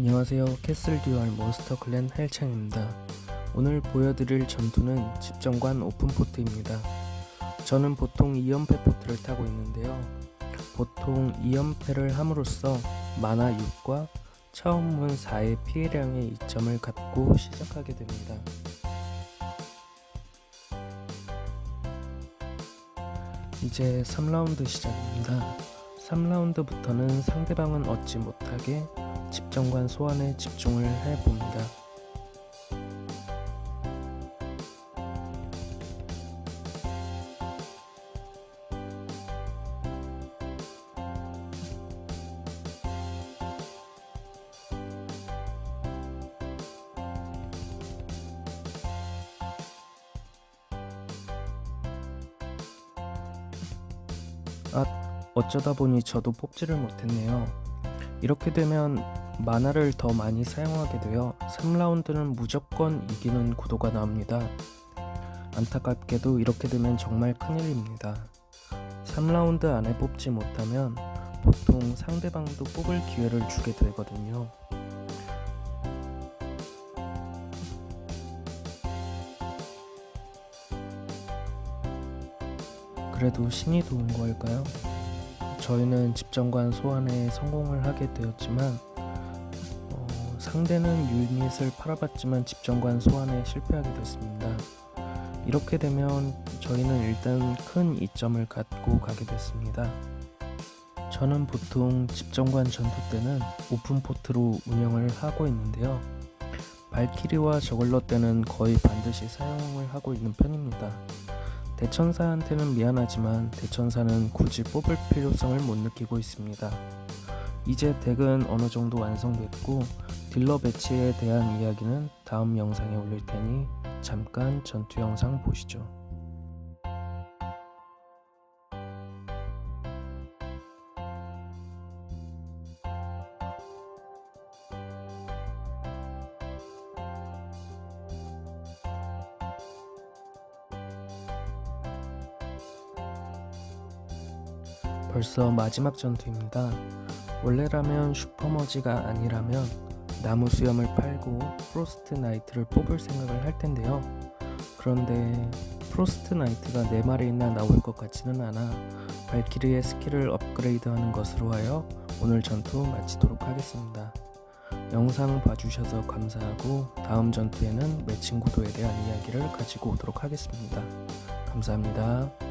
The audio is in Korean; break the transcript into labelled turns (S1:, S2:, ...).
S1: 안녕하세요. 캐슬 듀얼 몬스터 클랜 할창입니다. 오늘 보여드릴 전투는 집정관 오픈포트입니다. 저는 보통 2연패 포트를 타고 있는데요. 보통 2연패를 함으로써 마나 6과 차원문 4의 피해량의 이점을 갖고 시작하게 됩니다. 이제 3라운드 시작입니다. 3라운드부터는 상대방은 얻지 못하게 집정관 소환에 집중을 해봅니다. 아, 어쩌다 보니 저도 뽑지를 못했네요. 이렇게 되면 만화를 더 많이 사용하게 되어 3라운드는 무조건 이기는 구도가 나옵니다. 안타깝게도 이렇게 되면 정말 큰일입니다. 3라운드 안에 뽑지 못하면 보통 상대방도 뽑을 기회를 주게 되거든요. 그래도 신이 도운 걸까요? 저희는 집정관 소환에 성공을 하게 되었지만 어, 상대는 유닛을 팔아봤지만 집정관 소환에 실패하게 됐습니다. 이렇게 되면 저희는 일단 큰 이점을 갖고 가게 됐습니다. 저는 보통 집정관 전투 때는 오픈 포트로 운영을 하고 있는데요. 발키리와 저글러 때는 거의 반드시 사용을 하고 있는 편입니다. 대천사한테는 미안하지만 대천사는 굳이 뽑을 필요성을 못 느끼고 있습니다. 이제 덱은 어느 정도 완성됐고 딜러 배치에 대한 이야기는 다음 영상에 올릴 테니 잠깐 전투 영상 보시죠. 벌써 마지막 전투입니다. 원래라면 슈퍼머지가 아니라면 나무 수염을 팔고 프로스트 나이트를 뽑을 생각을 할 텐데요. 그런데 프로스트 나이트가 4마리나 나올 것 같지는 않아 발키리의 스킬을 업그레이드하는 것으로 하여 오늘 전투 마치도록 하겠습니다. 영상 봐주셔서 감사하고 다음 전투에는 매칭 구도에 대한 이야기를 가지고 오도록 하겠습니다. 감사합니다.